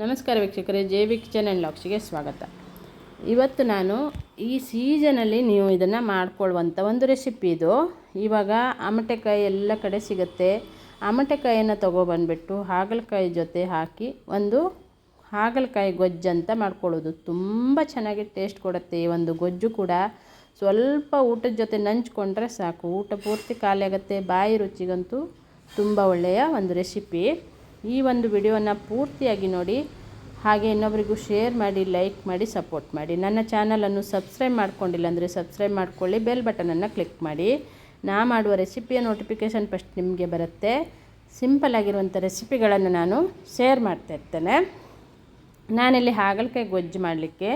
ನಮಸ್ಕಾರ ವೀಕ್ಷಕರೇ, J V kitchen and ಲಾಕ್ಸ್ಗೆ ಸ್ವಾಗತ. ಇವತ್ತು ನಾನು ಈ ಸೀಸನಲ್ಲಿ ನೀವು ಇದನ್ನು ಮಾಡ್ಕೊಳ್ಳುವಂಥ ಒಂದು ರೆಸಿಪಿ ಇದು. ಇವಾಗ ಅಮಟೆಕಾಯಿ ಎಲ್ಲ ಕಡೆ ಸಿಗುತ್ತೆ. ಆಮಟೆಕಾಯಿಯನ್ನು ತೊಗೊಬಂದ್ಬಿಟ್ಟು ಹಾಗಲಕಾಯಿ ಜೊತೆ ಹಾಕಿ ಒಂದು ಹಾಗಲಕಾಯಿ ಗೊಜ್ಜು ಅಂತ ಮಾಡ್ಕೊಳ್ಳೋದು. ತುಂಬ ಚೆನ್ನಾಗಿ ಟೇಸ್ಟ್ ಕೊಡುತ್ತೆ ಈ ಒಂದು ಗೊಜ್ಜು ಕೂಡ. ಸ್ವಲ್ಪ ಊಟದ ಜೊತೆ ನಂಚ್ಕೊಂಡ್ರೆ ಸಾಕು. ಊಟ ಪೂರ್ತಿ ಖಾಲಿ ಆಗುತ್ತೆ. ಬಾಯಿ ರುಚಿಗಂತೂ ತುಂಬ ಒಳ್ಳೆಯ ಒಂದು ರೆಸಿಪಿ. ಈ ಒಂದು ವಿಡಿಯೋನ ಪೂರ್ತಿಯಾಗಿ ನೋಡಿ, ಹಾಗೆ ಇನ್ನೊಬ್ರಿಗೂ ಶೇರ್ ಮಾಡಿ, ಲೈಕ್ ಮಾಡಿ, ಸಪೋರ್ಟ್ ಮಾಡಿ. ನನ್ನ ಚಾನಲನ್ನು ಸಬ್ಸ್ಕ್ರೈಬ್ ಮಾಡ್ಕೊಂಡಿಲ್ಲ ಅಂದರೆ ಸಬ್ಸ್ಕ್ರೈಬ್ ಮಾಡ್ಕೊಳ್ಳಿ, ಬೆಲ್ ಬಟನನ್ನು ಕ್ಲಿಕ್ ಮಾಡಿ. ನಾ ಮಾಡುವ ರೆಸಿಪಿಯ ನೋಟಿಫಿಕೇಷನ್ ಫಸ್ಟ್ ನಿಮಗೆ ಬರುತ್ತೆ. ಸಿಂಪಲ್ ಆಗಿರುವಂಥ ರೆಸಿಪಿಗಳನ್ನು ನಾನು ಶೇರ್ ಮಾಡ್ತಾ ಇರ್ತೇನೆ. ನಾನಿಲ್ಲಿ ಹಾಗಲಕಾಯಿ ಗೊಜ್ಜು ಮಾಡಲಿಕ್ಕೆ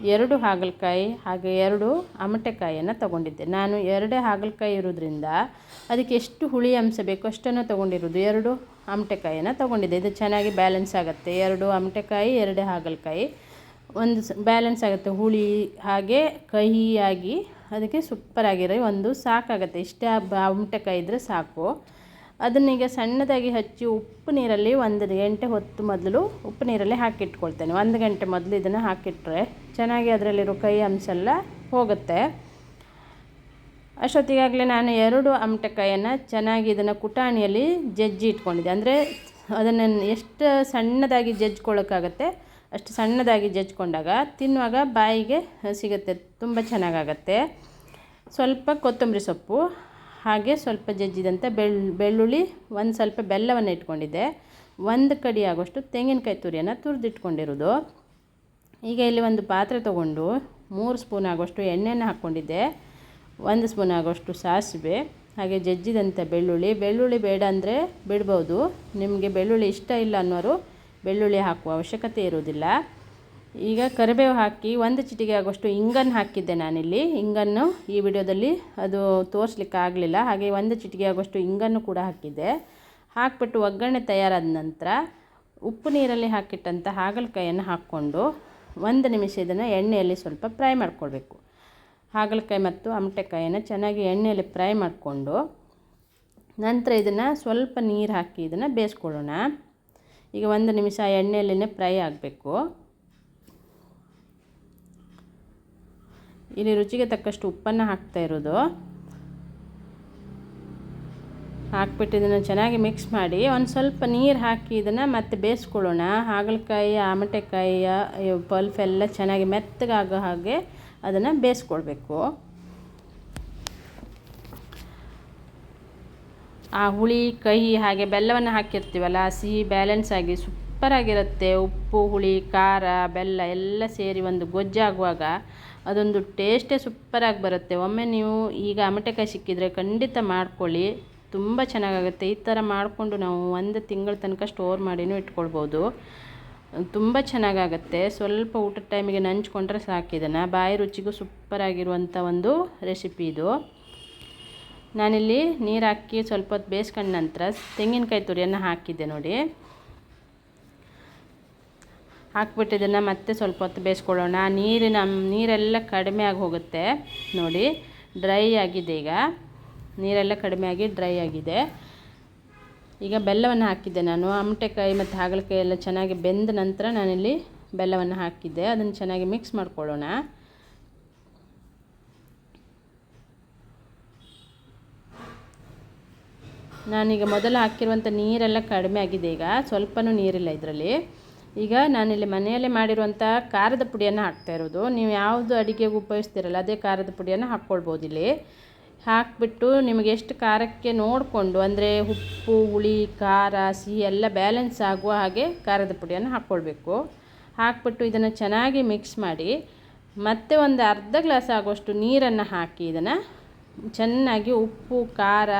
ಎರಡು ಹಾಗಲಕಾಯಿ ಹಾಗೆ ಎರಡು ಅಮಟೆಕಾಯಿಯನ್ನು ತಗೊಂಡಿದ್ದೆ. ನಾನು ಎರಡೇ ಹಾಗಲಕಾಯಿ ಇರೋದ್ರಿಂದ ಅದಕ್ಕೆ ಎಷ್ಟು ಹುಳಿ ಅಂಶ ಬೇಕು ಅಷ್ಟನ್ನು ತೊಗೊಂಡಿರೋದು ಎರಡು ಅಮಟೆಕಾಯಿಯನ್ನು ತೊಗೊಂಡಿದ್ದೆ. ಇದು ಚೆನ್ನಾಗಿ ಬ್ಯಾಲೆನ್ಸ್ ಆಗುತ್ತೆ. ಎರಡು ಅಮಟೆಕಾಯಿ, ಎರಡೇ ಹಾಗಲಕಾಯಿ. ಒಂದು ಬ್ಯಾಲೆನ್ಸ್ ಆಗುತ್ತೆ. ಹುಳಿ ಹಾಗೆ ಕಹಿಯಾಗಿ ಅದಕ್ಕೆ ಸೂಪರಾಗಿರೋ ಒಂದು ಸಾಕಾಗುತ್ತೆ. ಇಷ್ಟೇ ಅಮಟೆಕಾಯಿ ಇದ್ದರೆ ಸಾಕು. ಅದನ್ನೀಗ ಸಣ್ಣದಾಗಿ ಹಚ್ಚಿ ಉಪ್ಪು ನೀರಲ್ಲಿ ಒಂದು ಗಂಟೆ ಹೊತ್ತು ಮೊದಲು ಉಪ್ಪು ನೀರಲ್ಲಿ ಹಾಕಿಟ್ಕೊಳ್ತೇನೆ. ಒಂದು ಗಂಟೆ ಮೊದಲು ಇದನ್ನು ಹಾಕಿಟ್ರೆ ಚೆನ್ನಾಗಿ ಅದರಲ್ಲಿರೋ ಕೈ ಅಂಶ ಎಲ್ಲ ಹೋಗುತ್ತೆ. ಅಷ್ಟೊತ್ತಿಗಾಗಲೇ ನಾನು ಎರಡು ಅಮಟೆಕಾಯನ್ನು ಚೆನ್ನಾಗಿ ಇದನ್ನು ಕುಟಾಣಿಯಲ್ಲಿ ಜಜ್ಜಿ ಇಟ್ಕೊಂಡಿದ್ದೆ. ಅಂದರೆ ಅದನ್ನು ಎಷ್ಟು ಸಣ್ಣದಾಗಿ ಜಜ್ಕೊಳ್ಳೋಕ್ಕಾಗತ್ತೆ ಅಷ್ಟು ಸಣ್ಣದಾಗಿ ಜಜ್ಕೊಂಡಾಗ ತಿನ್ನುವಾಗ ಬಾಯಿಗೆ ಸಿಗುತ್ತೆ, ತುಂಬ ಚೆನ್ನಾಗಾಗತ್ತೆ. ಸ್ವಲ್ಪ ಕೊತ್ತಂಬರಿ ಸೊಪ್ಪು ಹಾಗೆ ಸ್ವಲ್ಪ ಜಜ್ಜಿದಂಥ ಬೆಳ್, ಬೆಳ್ಳುಳ್ಳಿ, ಒಂದು ಸ್ವಲ್ಪ ಬೆಲ್ಲವನ್ನು ಇಟ್ಕೊಂಡಿದ್ದೆ. ಒಂದು ಕಡಿ ಆಗೋಷ್ಟು ತೆಂಗಿನಕಾಯಿ ತುರಿಯನ್ನು ತುರಿದಿಟ್ಕೊಂಡಿರೋದು. ಈಗ ಇಲ್ಲಿ ಒಂದು ಪಾತ್ರೆ ತೊಗೊಂಡು ಮೂರು ಸ್ಪೂನ್ ಆಗೋಷ್ಟು ಎಣ್ಣೆಯನ್ನು ಹಾಕ್ಕೊಂಡಿದ್ದೆ ಒಂದು ಸ್ಪೂನ್ ಆಗೋಷ್ಟು ಸಾಸಿವೆ, ಹಾಗೆ ಜಜ್ಜಿದಂಥ ಬೆಳ್ಳುಳ್ಳಿ. ಬೆಳ್ಳುಳ್ಳಿ ಬೇಡ ಅಂದರೆ ಬಿಡ್ಬೋದು. ನಿಮಗೆ ಬೆಳ್ಳುಳ್ಳಿ ಇಷ್ಟ ಇಲ್ಲ ಅನ್ನೋರು ಬೆಳ್ಳುಳ್ಳಿ ಹಾಕುವ ಅವಶ್ಯಕತೆ ಇರೋದಿಲ್ಲ ಈಗ ಕರಿಬೇವು ಹಾಕಿ ಒಂದು ಚಿಟಿಗೆ ಆಗೋಷ್ಟು ಇಂಗನ್ನು ಹಾಕಿದ್ದೆ ನಾನಿಲ್ಲಿ. ಇಂಗನ್ನು ಈ ವಿಡಿಯೋದಲ್ಲಿ ಅದು ತೋರಿಸ್ಲಿಕ್ಕೆ ಆಗಲಿಲ್ಲ ಹಾಗೆ ಒಂದು ಚಿಟಿಗೆ ಆಗುವಷ್ಟು ಇಂಗನ್ನು ಕೂಡ ಹಾಕಿದ್ದೆ. ಹಾಕ್ಬಿಟ್ಟು ಒಗ್ಗರಣೆ ತಯಾರಾದ ನಂತರ ಉಪ್ಪು ನೀರಲ್ಲಿ ಹಾಕಿಟ್ಟಂಥ ಹಾಗಲಕಾಯಿಯನ್ನು ಹಾಕ್ಕೊಂಡು ಒಂದು ನಿಮಿಷ ಇದನ್ನು ಎಣ್ಣೆಯಲ್ಲಿ ಸ್ವಲ್ಪ ಫ್ರೈ ಮಾಡ್ಕೊಳ್ಬೇಕು. ಹಾಗಲಕಾಯಿ ಮತ್ತು ಅಮಟೆಕಾಯನ್ನು ಚೆನ್ನಾಗಿ ಎಣ್ಣೆಯಲ್ಲಿ ಫ್ರೈ ಮಾಡಿಕೊಂಡು ನಂತರ ಇದನ್ನು ಸ್ವಲ್ಪ ನೀರು ಹಾಕಿ ಇದನ್ನು ಬೇಯಿಸ್ಕೊಳ್ಳೋಣ. ಈಗ ಒಂದು ನಿಮಿಷ ಎಣ್ಣೆಯಲ್ಲೇ ಫ್ರೈ ಆಗಬೇಕು. ಇಲ್ಲಿ ರುಚಿಗೆ ತಕ್ಕಷ್ಟು ಉಪ್ಪನ್ನು ಹಾಕ್ತಾ ಇರೋದು. ಹಾಕ್ಬಿಟ್ಟು ಇದನ್ನು ಚೆನ್ನಾಗಿ ಮಿಕ್ಸ್ ಮಾಡಿ ಒಂದು ಸ್ವಲ್ಪ ನೀರು ಹಾಕಿ ಇದನ್ನು ಮತ್ತೆ ಬೇಯಿಸ್ಕೊಳ್ಳೋಣ. ಹಾಗಲಕಾಯಿ ಆಮಟೆಕಾಯಿಯ ಪಲ್ಫ್ ಎಲ್ಲ ಚೆನ್ನಾಗಿ ಮೆತ್ತಗಾಗೋ ಹಾಗೆ ಅದನ್ನು ಬೇಯಿಸ್ಕೊಳ್ಬೇಕು. ಆ ಹುಳಿ, ಕಹಿ ಹಾಗೆ ಬೆಲ್ಲವನ್ನು ಹಾಕಿರ್ತೀವಲ್ಲ ಸಿಹಿ ಬ್ಯಾಲೆನ್ಸ್ ಆಗಿ ಸೂಪರಾಗಿರುತ್ತೆ. ಉಪ್ಪು, ಹುಳಿ, ಖಾರ, ಬೆಲ್ಲ ಎಲ್ಲ ಸೇರಿ ಒಂದು ಗೊಜ್ಜಾಗುವಾಗ ಅದೊಂದು ಟೇಸ್ಟೇ ಸೂಪರಾಗಿ ಬರುತ್ತೆ. ಒಮ್ಮೆ ನೀವು ಈಗ ಅಮಟೆಕಾಯಿ ಸಿಕ್ಕಿದರೆ ಖಂಡಿತ ಮಾಡ್ಕೊಳ್ಳಿ. ತುಂಬ ಚೆನ್ನಾಗಾಗುತ್ತೆ. ಈ ಥರ ಮಾಡಿಕೊಂಡು ನಾವು ಒಂದು ತಿಂಗಳ ತನಕ ಸ್ಟೋರ್ ಮಾಡಿನೂ ಇಟ್ಕೊಳ್ಬೋದು. ತುಂಬ ಚೆನ್ನಾಗಾಗುತ್ತೆ. ಸ್ವಲ್ಪ ಊಟದ ಟೈಮಿಗೆ ನಂಚ್ಕೊಂಡ್ರೆ ಸಾಕಿದನ್ನು ಬಾಯಿ ರುಚಿಗೂ ಸೂಪರಾಗಿರುವಂಥ ಒಂದು ರೆಸಿಪಿ ಇದು. ನಾನಿಲ್ಲಿ ನೀರು ಹಾಕಿ ಸ್ವಲ್ಪ ಹೊತ್ತು ಬೇಯಿಸ್ಕೊಂಡ ನಂತರ ತೆಂಗಿನಕಾಯಿ ತುರಿಯನ್ನು ಹಾಕಿದ್ದೆ ನೋಡಿ. ಹಾಕ್ಬಿಟ್ಟು ಇದನ್ನು ಮತ್ತೆ ಸ್ವಲ್ಪ ಹೊತ್ತು ಬೇಯಿಸ್ಕೊಳ್ಳೋಣ. ನೀರಿನ ನೀರೆಲ್ಲ ಕಡಿಮೆ ಆಗಿ ಹೋಗುತ್ತೆ. ನೋಡಿ, ಡ್ರೈ ಆಗಿದೆ ಈಗ. ನೀರೆಲ್ಲ ಕಡಿಮೆ ಆಗಿ ಡ್ರೈ ಆಗಿದೆ. ಈಗ ಬೆಲ್ಲವನ್ನು ಹಾಕಿದ್ದೆ ನಾನು. ಅಮಟೆಕಾಯಿ ಮತ್ತು ಹಾಗಲಕಾಯಿ ಎಲ್ಲ ಚೆನ್ನಾಗಿ ಬೆಂದ ನಂತರ ನಾನಿಲ್ಲಿ ಬೆಲ್ಲವನ್ನು ಹಾಕಿದ್ದೆ. ಅದನ್ನು ಚೆನ್ನಾಗಿ ಮಿಕ್ಸ್ ಮಾಡ್ಕೊಳ್ಳೋಣ. ನಾನೀಗ ಮೊದಲು ಹಾಕಿರುವಂಥ ನೀರೆಲ್ಲ ಕಡಿಮೆ ಆಗಿದೆ ಈಗ. ಸ್ವಲ್ಪನೂ ನೀರಿಲ್ಲ ಇದರಲ್ಲಿ. ಈಗ ನಾನಿಲ್ಲಿ ಮನೆಯಲ್ಲೇ ಮಾಡಿರುವಂಥ ಖಾರದ ಪುಡಿಯನ್ನು ಹಾಕ್ತಾ ಇರೋದು. ನೀವು ಯಾವುದು ಅಡುಗೆಗೆ ಉಪಯೋಗಿಸ್ತೀರಲ್ಲ ಅದೇ ಖಾರದ ಪುಡಿಯನ್ನು ಹಾಕ್ಕೊಳ್ಬೋದು ಇಲ್ಲಿ. ಹಾಕಿಬಿಟ್ಟು ನಿಮಗೆ ಎಷ್ಟು ಖಾರಕ್ಕೆ ನೋಡಿಕೊಂಡು, ಅಂದರೆ ಉಪ್ಪು, ಹುಳಿ, ಖಾರ, ಸಿಹಿ ಎಲ್ಲ ಬ್ಯಾಲೆನ್ಸ್ ಆಗುವ ಹಾಗೆ ಖಾರದ ಪುಡಿಯನ್ನು ಹಾಕ್ಕೊಳ್ಬೇಕು. ಹಾಕ್ಬಿಟ್ಟು ಇದನ್ನು ಚೆನ್ನಾಗಿ ಮಿಕ್ಸ್ ಮಾಡಿ, ಮತ್ತೆ ಒಂದು ಅರ್ಧ ಗ್ಲಾಸ್ ಆಗುವಷ್ಟು ನೀರನ್ನು ಹಾಕಿ ಇದನ್ನು ಚೆನ್ನಾಗಿ ಉಪ್ಪು, ಖಾರ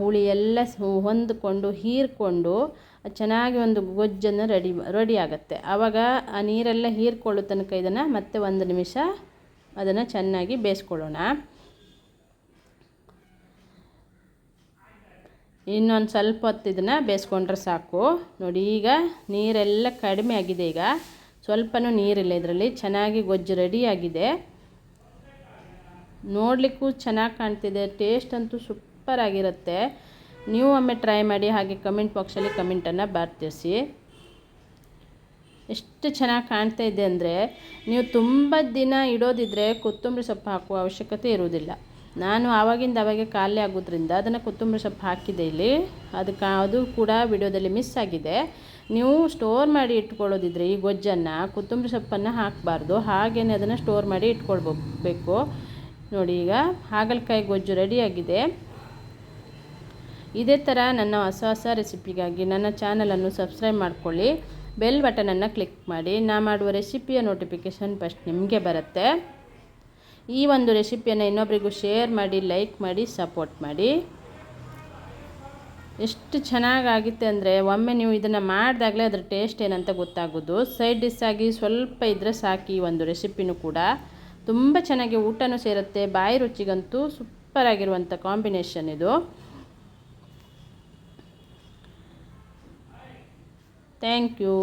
ಹುಳಿ ಎಲ್ಲ ಹೊಂದಿಕೊಂಡು, ಹೀರಿಕೊಂಡು ಚೆನ್ನಾಗಿ ಒಂದು ಗೊಜ್ಜನ್ನು ರೆಡಿ ರೆಡಿ ಆಗುತ್ತೆ. ಆವಾಗ ಆ ನೀರೆಲ್ಲ ಹೀರ್ಕೊಳ್ಳೋ ತನಕ ಇದನ್ನು ಮತ್ತೆ ಒಂದು ನಿಮಿಷ ಅದನ್ನು ಚೆನ್ನಾಗಿ ಬೇಯಿಸ್ಕೊಳ್ಳೋಣ. ಇನ್ನೊಂದು ಸ್ವಲ್ಪ ಹೊತ್ತು ಇದನ್ನು ಬೇಯಿಸ್ಕೊಂಡ್ರೆ ಸಾಕು. ನೋಡಿ, ಈಗ ನೀರೆಲ್ಲ ಕಡಿಮೆ ಆಗಿದೆ ಈಗ. ಸ್ವಲ್ಪನೂ ನೀರಿಲ್ಲ ಇದರಲ್ಲಿ. ಚೆನ್ನಾಗಿ ಗೊಜ್ಜು ರೆಡಿಯಾಗಿದೆ ನೋಡಲಿಕ್ಕೂ ಚೆನ್ನಾಗಿ ಕಾಣ್ತಿದೆ. ಟೇಸ್ಟ್ ಅಂತೂ ಸೂಪರಾಗಿರುತ್ತೆ ನೀವು ಒಮ್ಮೆ ಟ್ರೈ ಮಾಡಿ ಹಾಗೆ ಕಮೆಂಟ್ ಬಾಕ್ಸಲ್ಲಿ ಕಮೆಂಟನ್ನು ಬರ್ತಿಸಿ ಎಷ್ಟು ಚೆನ್ನಾಗಿ ಕಾಣ್ತಾ ಇದೆ ಅಂದರೆ ನೀವು ತುಂಬ ದಿನ ಇಡೋದಿದ್ರೆ ಕೊತ್ತಂಬರಿ ಸೊಪ್ಪು ಹಾಕುವ ಅವಶ್ಯಕತೆ ಇರುವುದಿಲ್ಲ. ನಾನು ಆವಾಗಿಂದ ಅವಾಗ ಖಾಲಿ ಆಗೋದ್ರಿಂದ ಅದನ್ನು ಕೊತ್ತಂಬರಿ ಸೊಪ್ಪು ಹಾಕಿದೆ ಇಲ್ಲಿ. ಅದಕ್ಕೆ ಅದು ಕೂಡ ವಿಡಿಯೋದಲ್ಲಿ ಮಿಸ್ ಆಗಿದೆ. ನೀವು ಸ್ಟೋರ್ ಮಾಡಿ ಇಟ್ಕೊಳ್ಳೋದಿದ್ರೆ ಈ ಗೊಜ್ಜನ್ನು, ಕೊತ್ತಂಬರಿ ಸೊಪ್ಪನ್ನು ಹಾಕಬಾರ್ದು. ಹಾಗೇ ಅದನ್ನು ಸ್ಟೋರ್ ಮಾಡಿ ಇಟ್ಕೊಳ್ಬೇಕು ನೋಡಿ ಈಗ ಹಾಗಲಕಾಯಿ ಗೊಜ್ಜು ರೆಡಿಯಾಗಿದೆ ಇದೇ ಥರ ನನ್ನ ಹೊಸ ಹೊಸ ರೆಸಿಪಿಗಾಗಿ ನನ್ನ ಚಾನಲನ್ನು ಸಬ್ಸ್ಕ್ರೈಬ್ ಮಾಡ್ಕೊಳ್ಳಿ. ಬೆಲ್ ಬಟನನ್ನು ಕ್ಲಿಕ್ ಮಾಡಿ. ನಾ ಮಾಡುವ ರೆಸಿಪಿಯ ನೋಟಿಫಿಕೇಷನ್ ಫಸ್ಟ್ ನಿಮಗೆ ಬರುತ್ತೆ. ಈ ಒಂದು ರೆಸಿಪಿಯನ್ನು ಇನ್ನೊಬ್ಬರಿಗೂ ಶೇರ್ ಮಾಡಿ ಲೈಕ್ ಮಾಡಿ ಸಪೋರ್ಟ್ ಮಾಡಿ. ಎಷ್ಟು ಚೆನ್ನಾಗಾಗಿತ್ತೆ ಅಂದರೆ ಒಮ್ಮೆ ನೀವು ಇದನ್ನು ಮಾಡಿದಾಗಲೇ ಅದರ ಟೇಸ್ಟ್ ಏನಂತ ಗೊತ್ತಾಗೋದು. ಸೈಡ್ ಡಿಸ್ ಆಗಿ ಸ್ವಲ್ಪ ಇದ್ದರೆ ಸಾಕಿ ಈ ಒಂದು ರೆಸಿಪಿನೂ ಕೂಡ. ತುಂಬ ಚೆನ್ನಾಗಿ ಊಟನೂ ಸೇರುತ್ತೆ. ಬಾಯಿ ರುಚಿಗಂತೂ ಸೂಪರ್ ಆಗಿರುವಂಥ ಕಾಂಬಿನೇಷನ್ ಇದು. Thank you